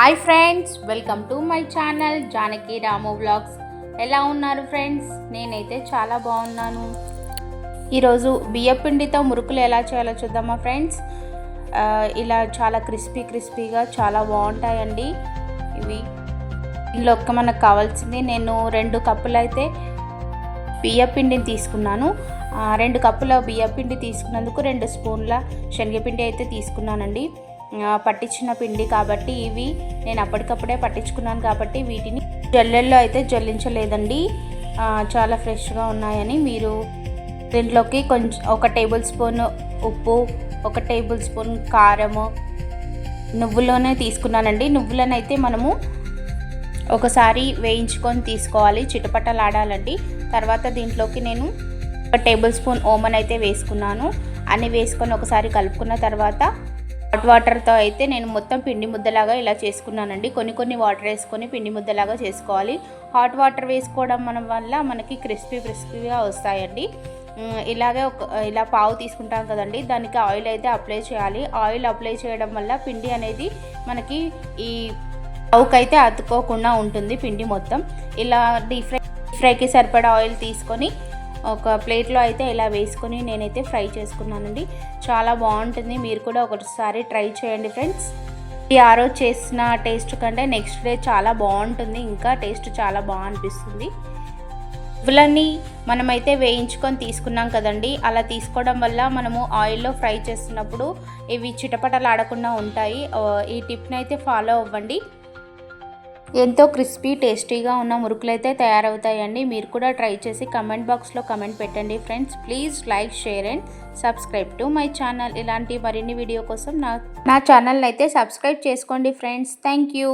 Hi friends welcome to my channel Janaki Ramu vlogs ఎలా ఉన్నారు friends నేనైతే చాలా బాగున్నాను. ఈరోజు బియ్యపిండితో మురుకులు ఎలా చేయాలో చూద్దామా ఫ్రెండ్స్ ఇలా చాలా క్రిస్పీ క్రిస్పీగా చాలా బాగుంటాయండి. ఇవి ఇందులోకి మనకు కావాల్సింది నేను రెండు కప్పులు అయితే బియ్యపిండిని తీసుకున్నాను. రెండు కప్పుల బియ్యపిండి తీసుకున్నందుకు రెండు స్పూన్ల శనగపిండి అయితే తీసుకున్నానండి. పట్టించిన పిండి కాబట్టి ఇవి నేను అప్పటికప్పుడే పట్టించుకున్నాను కాబట్టి వీటిని జల్లెల్లో అయితే జల్లించలేదండి. చాలా ఫ్రెష్గా ఉన్నాయని మీరు దీంట్లోకి కొంచెం ఒక టేబుల్ స్పూన్ ఉప్పు ఒక టేబుల్ స్పూన్ కారము నువ్వులోనే తీసుకున్నానండి. నువ్వులనైతే మనము ఒకసారి వేయించుకొని తీసుకోవాలి చిటపటలాడాలండి. తర్వాత దీంట్లోకి నేను ఒక టేబుల్ స్పూన్ ఓమన్ అయితే వేసుకున్నాను. అన్ని వేసుకొని ఒకసారి కలుపుకున్న తర్వాత హాట్ వాటర్తో అయితే నేను మొత్తం పిండి ముద్దలాగా ఇలా చేసుకున్నానండి. కొన్ని కొన్ని వాటర్ వేసుకొని పిండి ముద్దలాగా చేసుకోవాలి. హాట్ వాటర్ వేసుకోవడం మన వల్ల మనకి క్రిస్పీ క్రిస్పీగా వస్తాయండి. ఇలాగే ఒక ఇలా పావు తీసుకుంటాం కదండి. దానికి ఆయిల్ అయితే అప్లై చేయాలి. ఆయిల్ అప్లై చేయడం వల్ల పిండి అనేది మనకి ఈ పావుకైతే అతుక్కోకుండా ఉంటుంది పిండి మొత్తం. ఇలా డీప్ ఫ్రై ఫ్రైకి సరిపడా ఆయిల్ తీసుకొని ఒక ప్లేట్లో అయితే ఇలా వేసుకొని నేనైతే ఫ్రై చేసుకున్నానండి. చాలా బాగుంటుంది. మీరు కూడా ఒకసారి ట్రై చేయండి ఫ్రెండ్స్. ఈ ఆ రోజు చేసిన టేస్ట్ కంటే నెక్స్ట్ డే చాలా బాగుంటుంది. ఇంకా టేస్ట్ చాలా బాగా అనిపిస్తుంది. పువ్వులన్నీ మనమైతే వేయించుకొని తీసుకున్నాం కదండి. అలా తీసుకోవడం వల్ల మనము ఆయిల్లో ఫ్రై చేస్తున్నప్పుడు ఇవి చిటపటలు ఆడకుండా ఉంటాయి ఈ టిప్ని అయితే ఫాలో అవ్వండి. ఎంతో క్రిస్పీ టేస్టీగా ఉన్న మురుకులు అయితే తయారవుతాయండి. మీరు కూడా ట్రై చేసి కమెంట్ బాక్స్లో కమెంట్ పెట్టండి friends. Please like share and subscribe to my channel. ఇలాంటి మరిన్ని వీడియో కోసం నా నా ఛానల్ అయితే సబ్స్క్రైబ్ చేసుకోండి ఫ్రెండ్స్. Thank you.